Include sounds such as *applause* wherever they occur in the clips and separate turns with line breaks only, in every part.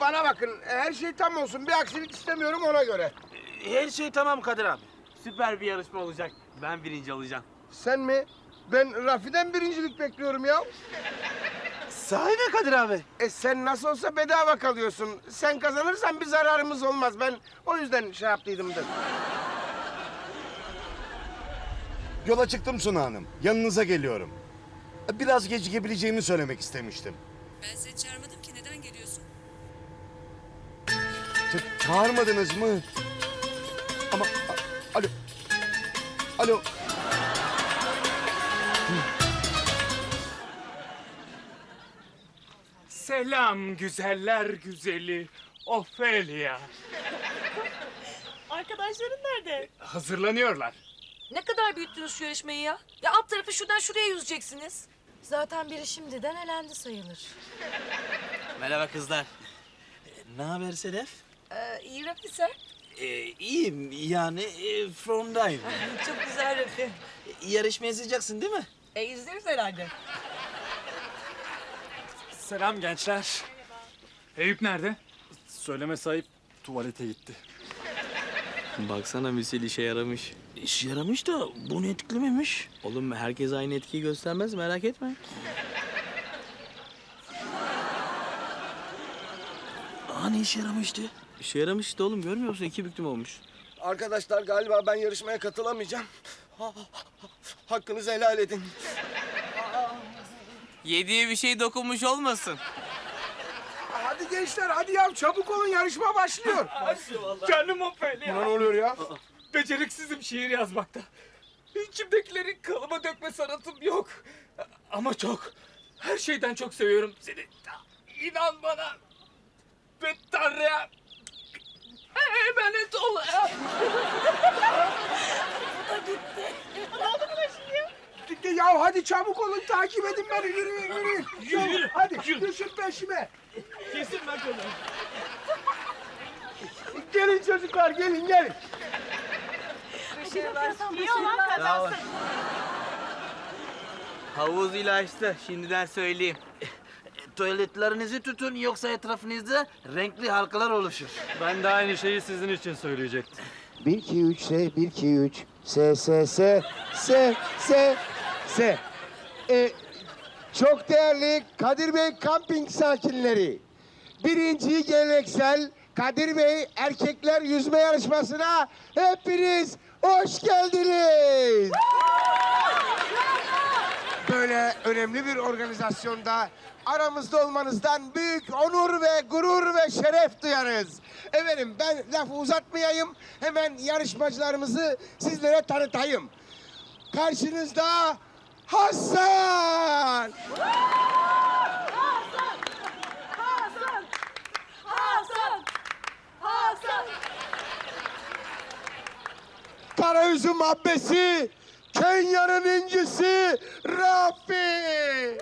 bana bakın her şey tam olsun. Bir aksilik istemiyorum ona göre.
Her şey tamam Kadir abi.
Süper bir yarışma olacak. Ben birinci olacağım.
Sen mi? Ben Rafi'den birincilik bekliyorum ya.
Sahi mi Kadir abi?
E sen nasıl olsa bedava kalıyorsun. Sen kazanırsan bir zararımız olmaz. Ben o yüzden şey yaptıydım da.
Yola çıktım Suna Hanım. Yanınıza geliyorum. Biraz gecikebileceğimi söylemek istemiştim.
Ben seni çağırmadım ki
çağırmadınız mı? Ama a- alo. Alo.
Selam güzeller güzeli Ofelia.
Arkadaşların nerede?
Hazırlanıyorlar.
Ne kadar büyüttünüz şu yarışmayı ya? Ya alt tarafı şuradan şuraya yüzeceksiniz.
Zaten biri şimdiden elendi sayılır.
Merhaba kızlar. Ne haber Sedef?
Ee, iyi Rafi sen.
Ee, iyiyim yani e, from'dayım. *laughs*
Çok güzel Rafi.
Yarışmaya izleyeceksin değil mi?
E izleriz herhalde.
Selam gençler. Eyüp nerede? Söyleme sahip tuvalete gitti.
Baksana misil işe yaramış.
İşe yaramış da bunu etkilememiş.
Oğlum herkes aynı etkiyi göstermez merak etme.
Hani işe yaramıştı?
İşe yaramış işte oğlum görmüyor musun? İki büktüm olmuş.
Arkadaşlar galiba ben yarışmaya katılamayacağım. Ha- Hakkınızı helal edin.
Yediği bir şey dokunmuş olmasın.
Hadi gençler hadi ya çabuk olun yarışma başlıyor. *laughs*
Canım Ofelia.
ne oluyor ya?
Beceriksizim şiir yazmakta. İçimdekileri kalıba dökme sanatım yok. Ama çok, her şeyden çok seviyorum seni. İnan bana. Ve Tanrı'ya emanet ol.
Ya hadi çabuk olun takip edin beni yürüyün yürüyün. Çabuk,
Yürü,
hadi
yürü.
düşün peşime.
Kesin ben kazanırım.
Gelin çocuklar gelin gelin.
Havuz ilaçtı şimdiden söyleyeyim. E, Tuvaletlerinizi tutun yoksa etrafınızda renkli halkalar oluşur.
Ben de aynı şeyi sizin için söyleyecektim.
1 2 3 S 1 2 3 S S S S S S. Ee, çok değerli Kadir Bey kamping sakinleri. Birinci geleneksel Kadir Bey erkekler yüzme yarışmasına hepiniz hoş geldiniz. Önemli bir organizasyonda aramızda olmanızdan büyük onur ve gurur ve şeref duyarız. Efendim ben lafı uzatmayayım. Hemen yarışmacılarımızı sizlere tanıtayım. Karşınızda Hasan.
Hasan! Hasan!
Karaüzüm abbesi. Kenya'nın incisi Rafi.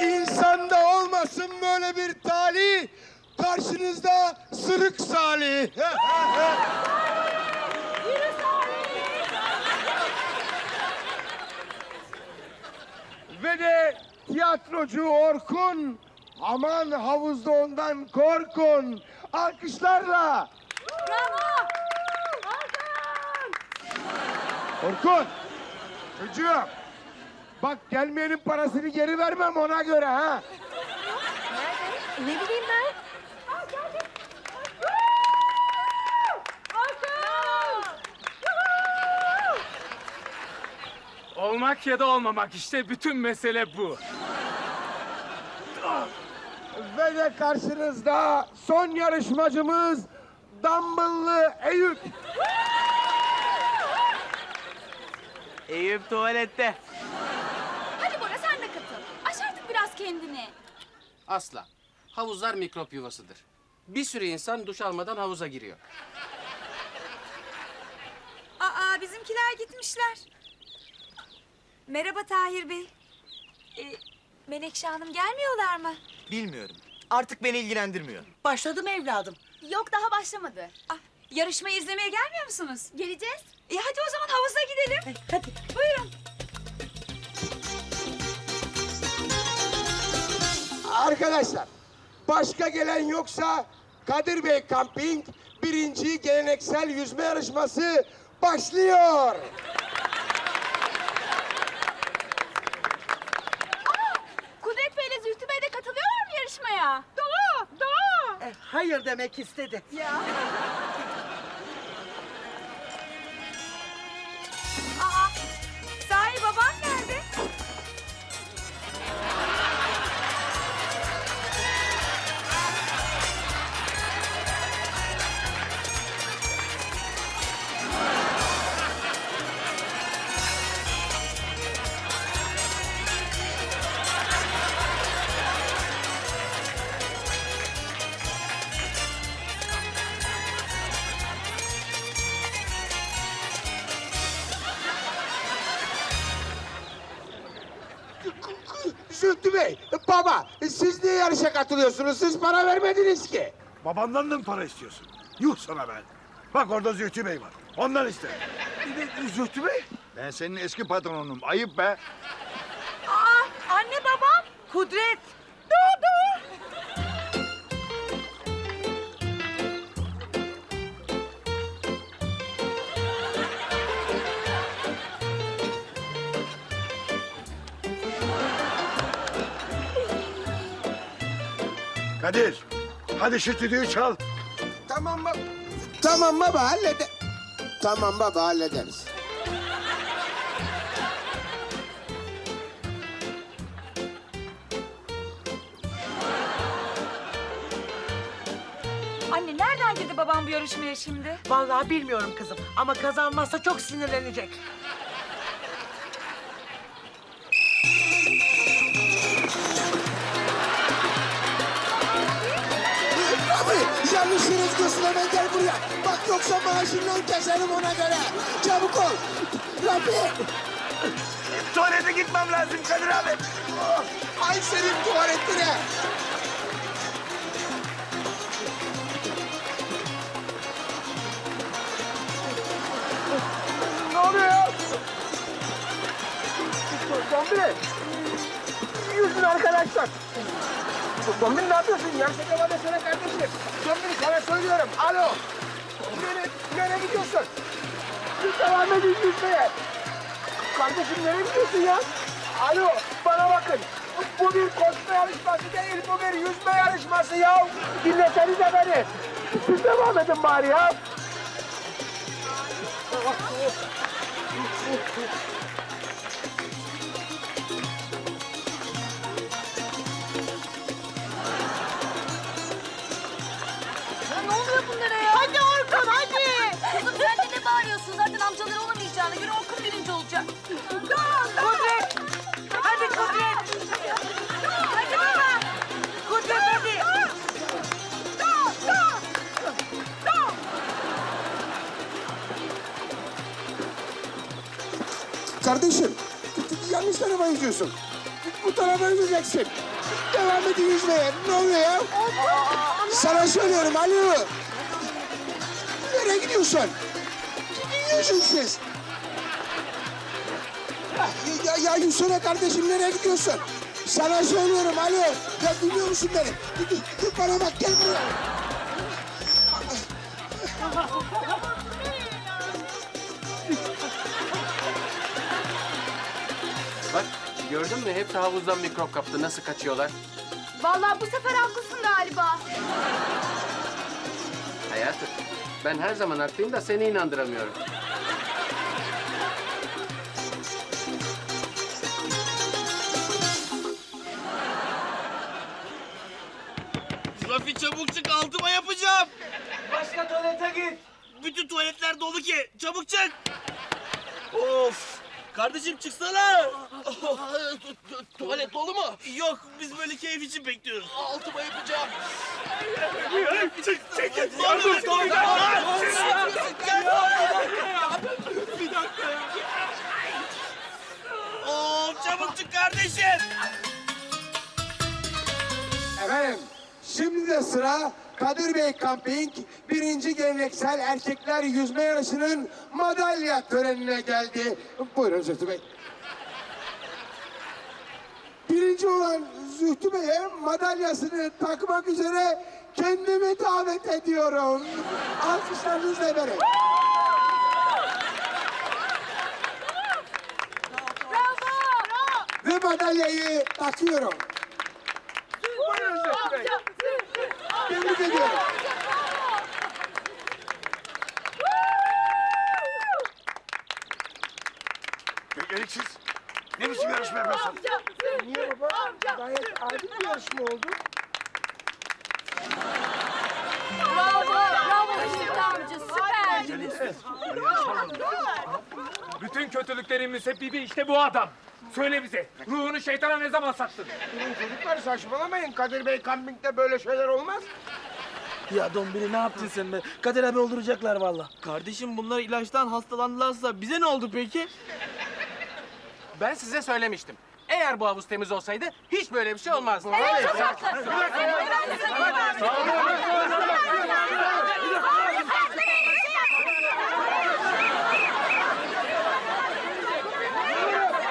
İnsanda olmasın böyle bir talih. Karşınızda Sırık Salih. *laughs* Ve de tiyatrocu Orkun. Aman havuzda ondan korkun. Alkışlarla.
Bravo!
Orkun. Çocuğum. Bak gelmeyenin parasını geri vermem ona göre ha.
Ne bileyim ben?
Olmak ya da olmamak işte bütün mesele bu.
Ve de karşınızda son yarışmacımız Dumbbell'lı Eyüp.
Eyüp tuvalette.
Hadi Bora sen de katıl. Artık biraz kendini.
Asla. Havuzlar mikrop yuvasıdır. Bir sürü insan duş almadan havuza giriyor.
Aa bizimkiler gitmişler. Merhaba Tahir Bey. Ee, Menekşe Hanım gelmiyorlar mı?
Bilmiyorum. Artık beni ilgilendirmiyor.
Başladım evladım.
Yok daha başlamadı. Ah, Yarışmayı izlemeye gelmiyor musunuz? Geleceğiz. E hadi o zaman havuza gidelim. Hadi. Buyurun.
Arkadaşlar başka gelen yoksa Kadir Bey Camping birinci geleneksel yüzme yarışması başlıyor.
Kudret Bey ile Zühtü Bey de katılıyorlar mı yarışmaya? Dolu, dolu.
Hayır demek istedi.
Ya.
Baba siz niye yarışa katılıyorsunuz? Siz para vermediniz ki.
Babandan da mı para istiyorsun? Yuh sana ben. Bak orada Zühtü Bey var. Ondan iste.
Zühtü Bey?
Ben senin eski patronunum. Ayıp be.
Aa, anne babam.
Kudret.
Kadir. Hadi şu düdüğü çal.
Tamam baba. Tamam baba hallede. Tamam baba hallederiz.
Anne nereden girdi babam bu yarışmaya şimdi?
Vallahi bilmiyorum kızım ama kazanmazsa çok sinirlenecek.
Yoksa maaşından keserim ona göre. Çabuk ol. Rafi.
Tuvalete gitmem lazım Kadir abi.
Ay senin tuvaletine. Ne oluyor ya? Zombili. Yüzün arkadaşlar. Zombili ne yapıyorsun? Yarışa devam etsene kardeşim. Zombili sana söylüyorum. Alo. Nereye, nereye gidiyorsun? Devam edin yüzmeye. Kardeşim nereye gidiyorsun ya? Alo bana bakın. Bu bir koşma yarışması değil, bu bir yüzme yarışması ya. Dinlesenize beni. Siz devam edin bari. Ya
olacak. Kudret. Hadi Kudret. Hadi baba. Kudret hadi.
Kardeşim, yanlış tarafa yüzüyorsun. Bu tarafa yüzeceksin. Devam edin yüzmeye. Ne oluyor ya? Sana söylüyorum alo. Nereye gidiyorsun? Gidiyorsun siz. Ya, ya, ya yüzsene kardeşim nereye gidiyorsun? Sana söylüyorum alo. Ya duyuyor musun beni? Dur, Bana bak gel buraya.
Bak gördün mü hepsi havuzdan mikrop kaptı. Nasıl kaçıyorlar?
Vallahi bu sefer haklısın galiba.
Hayatım ben her zaman haklıyım da seni inandıramıyorum.
Rafi çabuk çık altıma yapacağım.
Başka tuvalete git.
Bütün tuvaletler dolu ki. Çabuk çık. Of. Kardeşim çıksana. Tuvalet dolu mu? Yok biz böyle keyif için bekliyoruz. Altıma yapacağım. Çek. Dur dur dur. Bir dakika ya. Of çabuk çık kardeşim.
Efendim, şimdi de sıra Kadir Bey Camping birinci geleneksel erkekler yüzme yarışının madalya törenine geldi. Buyurun Zühtü Bey. Birinci olan Zühtü Bey'e madalyasını takmak üzere kendimi davet ediyorum. Alkışlarınızla verin. Ve madalyayı takıyorum. Buyurun Zühtü Bey. Tebrik ediyorum.
Beceriksiz. Ne biçim yarışma yapıyorsun?
Niye baba? Gayet adil bir yarışma oldu.
Bravo. Bravo Hüsnü amca süper.
Bütün kötülüklerin müsebbibi işte bu adam. Söyle bize, ruhunu şeytana ne zaman sattın?
Durun çocuklar saçmalamayın. Kadir Bey kampingde böyle şeyler olmaz.
Ya Dombili ne yaptın sen be? Kadir abi öldürecekler valla.
Kardeşim bunlar ilaçtan hastalandılarsa bize ne oldu peki?
Ben size söylemiştim. Eğer bu havuz temiz olsaydı hiç böyle bir şey olmazdı.
Evet çok haklısın.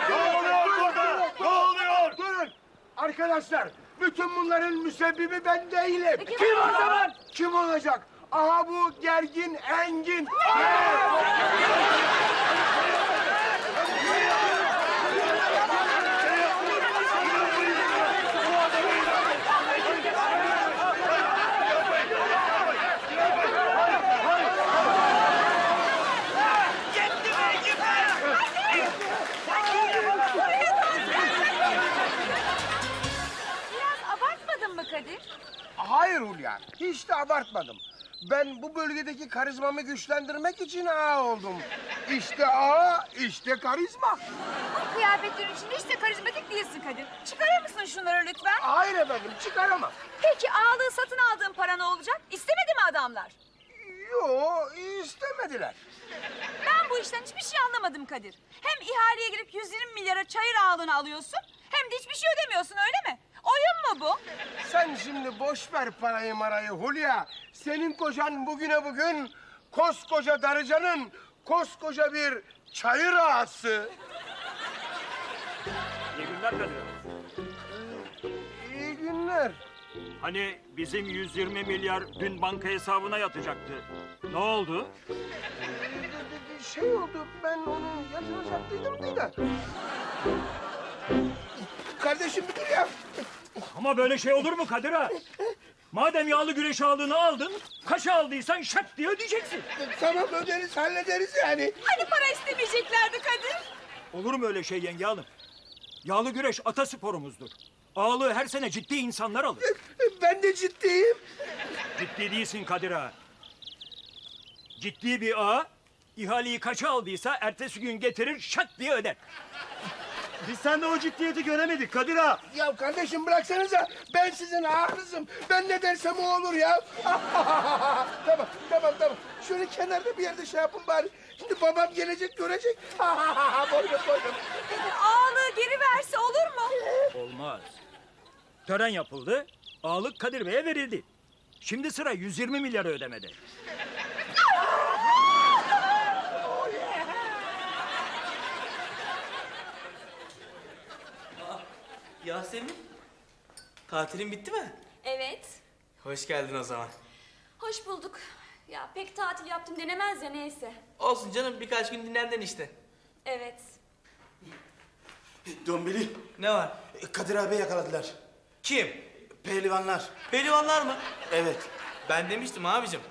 Ne oluyor burada? Ne oluyor?
Durun. Arkadaşlar bütün bunların müsebbibi ben değilim.
Kim o zaman?
Kim olacak? Aha bu gergin Engin. Abartmadım. Ben bu bölgedeki karizmamı güçlendirmek için ağa oldum. İşte ağa, işte karizma.
Bu kıyafetlerin içinde hiç de karizmatik değilsin Kadir. Çıkarır mısın şunları lütfen?
Hayır efendim, çıkaramam.
Peki ağlığı satın aldığın para ne olacak? İstemedi mi adamlar?
Yo, istemediler.
Ben bu işten hiçbir şey anlamadım Kadir. Hem ihaleye girip 120 milyara çayır ağlığını alıyorsun... ...hem de hiçbir şey ödemiyorsun öyle mi? Oyun mu bu?
Sen şimdi boş ver parayı marayı Hulya. Senin kocan bugüne bugün koskoca Darıca'nın koskoca bir çayır ağası.
İyi günler Kadir.
İyi günler.
Hani bizim 120 milyar dün banka hesabına yatacaktı. Ne oldu?
Bir şey oldu, ben onu yatıracaktıydım da. Kardeşim bir dur ya.
Ama böyle şey olur mu Kadir ha? Madem yağlı güreş ağlığını aldın, kaç aldıysan şak diye ödeyeceksin.
Tamam öderiz, hallederiz yani.
Hani para istemeyeceklerdi Kadir?
Olur mu öyle şey yenge hanım? Yağlı güreş atasporumuzdur. Ağalığı her sene ciddi insanlar alır.
Ben de ciddiyim.
Ciddi değilsin Kadir ağa. Ciddi bir ağa ihaleyi kaça aldıysa ertesi gün getirir şak diye öder. Biz sende o ciddiyeti göremedik Kadir ağa.
Ya kardeşim bıraksanıza, ben sizin ağanızım. Ben ne dersem o olur ya. *laughs* tamam, tamam, tamam. Şöyle kenarda bir yerde şey yapın bari. Şimdi babam gelecek, görecek. boydum, boydum.
Kadir ağlığı geri verse olur mu?
Olmaz. Tören yapıldı, ağalık Kadir Bey'e verildi. Şimdi sıra 120 milyarı ödemede.
Yasemin, tatilin bitti mi?
Evet.
Hoş geldin o zaman.
Hoş bulduk. Ya pek tatil yaptım denemez ya neyse.
Olsun canım birkaç gün dinlendin işte.
Evet.
Dombili,
Ne var?
Kadir abi yakaladılar.
Kim?
Pehlivanlar.
Pehlivanlar mı?
Evet,
Ben demiştim abicim.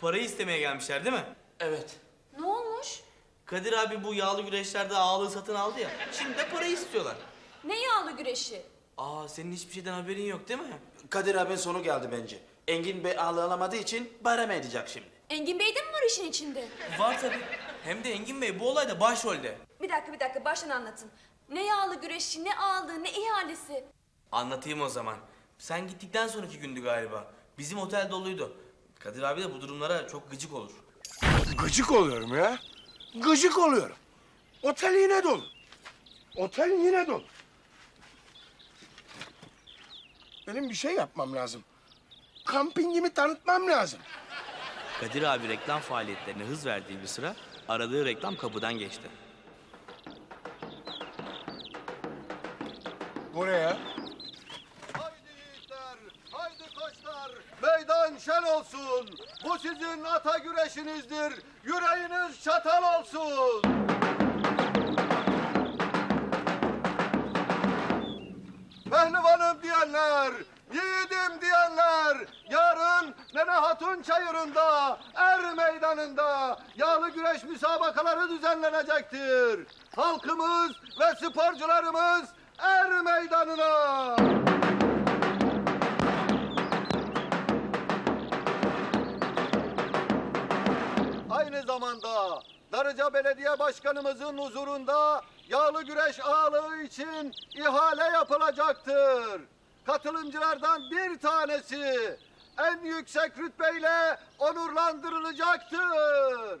Parayı istemeye gelmişler değil mi?
evet.
Ne olmuş?
Kadir abi bu yağlı güreşlerde ağalığı satın aldı ya. Şimdi de parayı istiyorlar.
Ne yağlı güreşi?
Aa senin hiçbir şeyden haberin yok değil mi?
Kadir abinin sonu geldi bence. Engin Bey ağlı alamadığı için bayram edecek şimdi.
Engin Bey de mi var işin içinde?
Var tabii. Hem de Engin Bey bu olayda başrolde.
Bir dakika bir dakika baştan anlatın. Ne yağlı güreşi, ne ağlığı, ne ihalesi.
Anlatayım o zaman. Sen gittikten sonraki gündü galiba. Bizim otel doluydu. Kadir abi de bu durumlara çok gıcık olur.
Gıcık oluyorum ya. Gıcık oluyorum. Otel yine dolu. Otel yine dolu. Benim bir şey yapmam lazım. kampingimi tanıtmam lazım.
Kadir abi reklam faaliyetlerine hız verdiği bir sıra aradığı reklam kapıdan geçti.
Buraya.
Haydi yiğitler, haydi koçlar. Meydan şen olsun. Bu sizin ata güreşinizdir. Yüreğiniz çatal olsun. Diyenler, yiğidim diyenler, yarın Nene Hatun çayırında, er meydanında yağlı güreş müsabakaları düzenlenecektir. Halkımız ve sporcularımız er meydanına. Aynı zamanda Darıca Belediye Başkanımızın huzurunda yağlı güreş ağalığı için ihale yapılacaktır. Katılımcılardan bir tanesi en yüksek rütbeyle onurlandırılacaktır.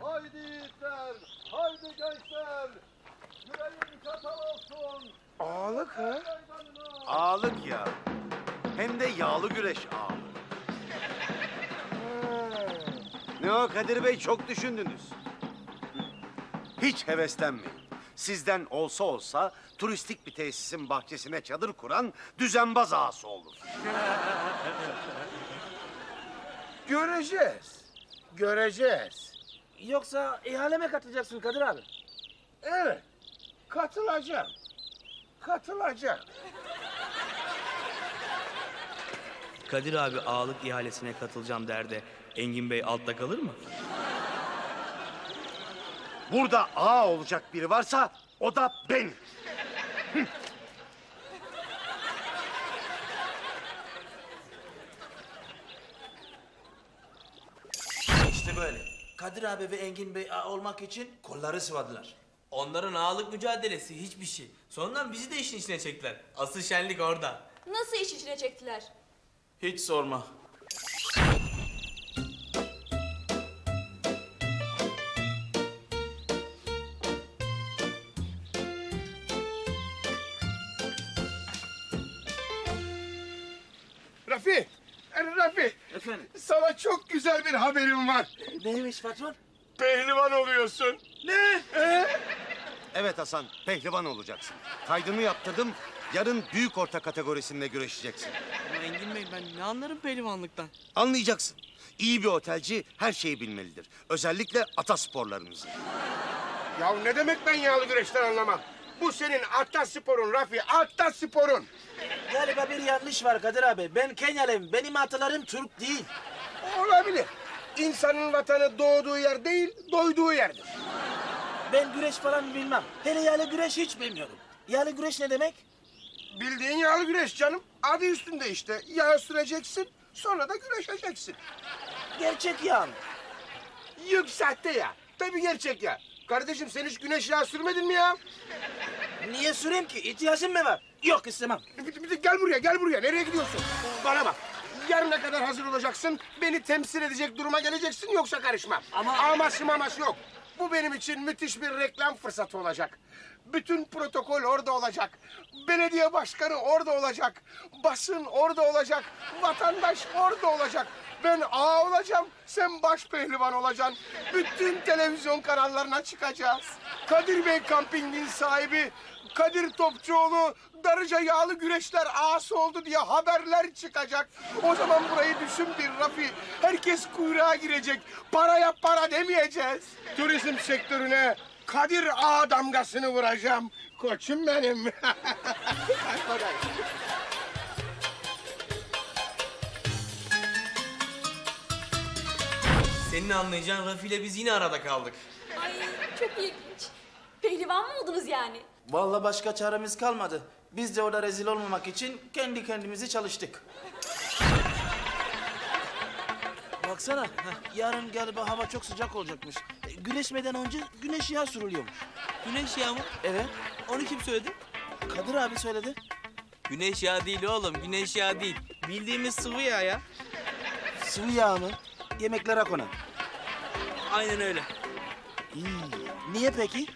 Haydi yiğitler, haydi gençler. Yüreğin çatal olsun.
Ağalık ha?
Ağalık ya. Hem de yağlı güreş ağalığı. Ne o Kadir Bey çok düşündünüz. Hiç heveslenmeyin. Sizden olsa olsa turistik bir tesisin bahçesine çadır kuran düzenbaz ağası olur. *laughs*
Göreceğiz. Göreceğiz.
Yoksa ihaleme katılacaksın Kadir abi.
Evet. Katılacağım. Katılacağım.
Kadir abi ağalık ihalesine katılacağım derde Engin Bey altta kalır mı?
Burada ağa olacak biri varsa o da benim. *laughs*
İşte böyle. Kadir abi ve Engin Bey ağa olmak için kolları sıvadılar. Onların ağalık mücadelesi hiçbir şey. Sonradan bizi de işin içine çektiler. Asıl şenlik orada.
Nasıl iş içine çektiler?
Hiç sorma.
Rafi. Rafi.
Efendim?
Sana çok güzel bir haberim var.
Neymiş patron?
Pehlivan oluyorsun. Ne? Ee?
Evet Hasan, pehlivan olacaksın. Kaydını yaptırdım. Yarın büyük orta kategorisinde güreşeceksin.
Engin Bey ben ne anlarım pehlivanlıktan?
Anlayacaksın. İyi bir otelci her şeyi bilmelidir. Özellikle atasporlarımızı.
Ya ne demek ben yağlı güreşten anlamam. Bu senin atasporun Rafi, atasporun.
Galiba bir yanlış var Kadir abi. Ben Kenyalıyım. Benim atalarım Türk değil.
Olabilir. İnsanın vatanı doğduğu yer değil, doyduğu yerdir.
Ben güreş falan bilmem. Hele yağlı güreş hiç bilmiyorum. Yağlı güreş ne demek?
Bildiğin yağlı güreş canım. Adı üstünde işte. Yağ süreceksin, sonra da güreşeceksin.
Gerçek yağ mı?
Yüksekte ya. Tabii gerçek ya. Kardeşim sen hiç güneş yağı sürmedin mi ya?
Niye süreyim ki? İhtiyacım mı var? Yok istemem.
Bir- bir- Gel buraya, gel buraya. Nereye gidiyorsun? Bana bak. Yarına kadar hazır olacaksın. Beni temsil edecek duruma geleceksin yoksa karışmam.
Ama-
Aması maması yok. Bu benim için müthiş bir reklam fırsatı olacak. Bütün protokol orada olacak. Belediye başkanı orada olacak. Basın orada olacak. Vatandaş orada olacak. Ben ağa olacağım, sen baş pehlivan olacaksın. Bütün televizyon kanallarına çıkacağız. Kadir Bey Kamping'in sahibi Kadir Topçuoğlu Darıca yağlı güreşler ağası oldu diye haberler çıkacak. O zaman burayı düşün bir Rafi. Herkes kuyruğa girecek. Paraya para demeyeceğiz. Turizm sektörüne Kadir Ağa damgasını vuracağım. Koçum benim. *laughs*
Senin anlayacağın Rafi ile biz yine arada kaldık.
Ay çok ilginç. Pehlivan mı oldunuz yani?
Vallahi başka çaremiz kalmadı. Biz de orada rezil olmamak için kendi kendimizi çalıştık. Baksana, heh, yarın galiba hava çok sıcak olacakmış. E, güneşmeden önce güneş yağı sürülüyormuş.
Güneş yağı mı?
Evet,
Onu kim söyledi?
Kadir abi söyledi.
Güneş yağı değil oğlum, güneş yağı değil. Bildiğimiz sıvı yağ ya.
Sıvı yağ mı? Yemeklere konan.
Aynen öyle.
Niye peki?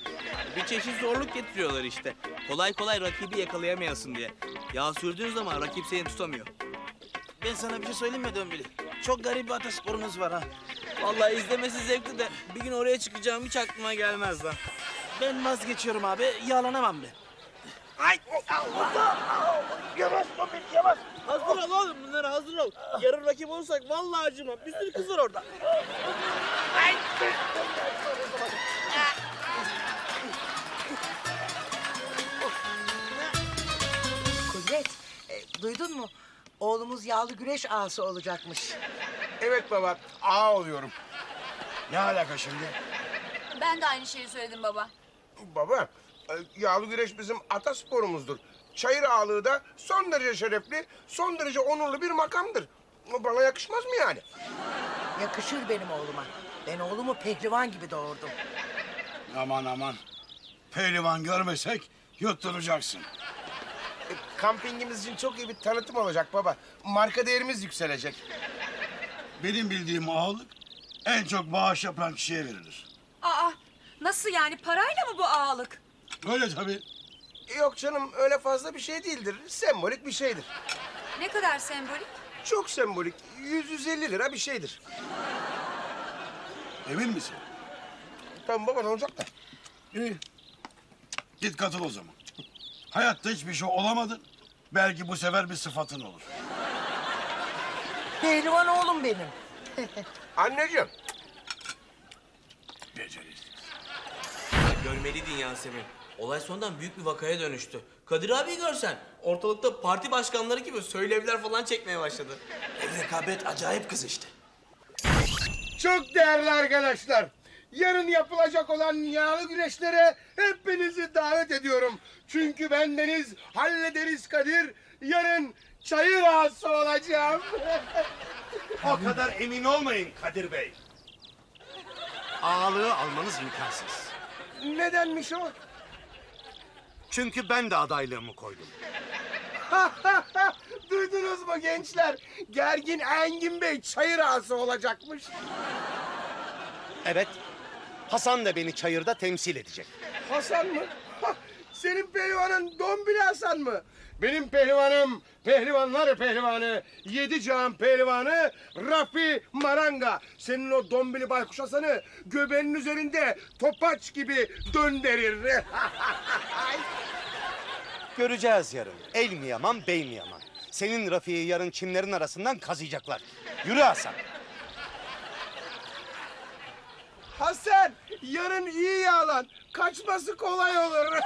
Bir çeşit zorluk getiriyorlar işte. Kolay kolay rakibi yakalayamayasın diye. Yağ sürdüğün zaman rakip seni tutamıyor.
Ben sana bir şey söyleyeyim mi Dömbili? Çok garip bir atasporunuz var ha.
Vallahi izlemesi zevkli de bir gün oraya çıkacağım hiç aklıma gelmez lan.
Ben vazgeçiyorum abi. Yağlanamam ben.
Hazır ol oğlum bunları hazır ol. Yarın rakip olursak vallahi acımam. Bir sürü kız var orada.
Kudret, e, duydun mu? Oğlumuz yağlı güreş ağası olacakmış.
Evet baba, ağa oluyorum. Ne alaka şimdi?
Ben de aynı şeyi söyledim baba.
Baba, e, yağlı güreş bizim atasporumuzdur. Çayır ağalığı da son derece şerefli, son derece onurlu bir makamdır. Bana yakışmaz mı yani?
Yakışır benim oğluma. Ben oğlumu pehlivan gibi doğurdum.
Aman aman. Pehlivan görmesek yutturacaksın.
E, Kampingimiz için çok iyi bir tanıtım olacak baba. Marka değerimiz yükselecek.
Benim bildiğim ağalık en çok bağış yapan kişiye verilir.
Aa nasıl yani parayla mı bu ağalık?
Öyle tabii.
Yok canım, öyle fazla bir şey değildir. Sembolik bir şeydir.
Ne kadar sembolik?
Çok sembolik. 100-150 lira bir şeydir.
Emin misin?
Tamam baba ne olacak da?
İyi. Git katıl o zaman. Hayatta hiçbir şey olamadın. Belki bu sefer bir sıfatın olur.
Pehlivan oğlum benim.
Anneciğim,
Beceriksiz.
Görmeliydin Yasemin. Olay sonradan büyük bir vakaya dönüştü. Kadir abi görsen ortalıkta parti başkanları gibi söylevler falan çekmeye başladı.
Rekabet acayip kız işte.
çok değerli arkadaşlar. Yarın yapılacak olan yağlı güreşlere hepinizi davet ediyorum. Çünkü bendeniz hallederiz Kadir. Yarın çayır ağası olacağım. *laughs*
O kadar emin olmayın Kadir Bey. Ağalığı almanız imkansız.
Nedenmiş o?
Çünkü ben de adaylığımı koydum. *laughs*
Duydunuz mu gençler? Gergin Engin Bey çayır ağası olacakmış.
Evet. Hasan da beni çayırda temsil edecek.
Hasan mı? Senin pehlivanın Dombili Hasan mı? Benim pehlivanım, pehlivanlar pehlivanı, yedi can pehlivanı Rafi Maranga. Senin o Dombili Baykuş Hasan'ı göbeğinin üzerinde topaç gibi döndürür.
Göreceğiz yarın. El mi yaman, bey mi yaman? Senin Rafi'yi yarın çimlerin arasından kazıyacaklar. Yürü Hasan.
Hasan, yarın iyi yağlan. Kaçması kolay olur. *laughs*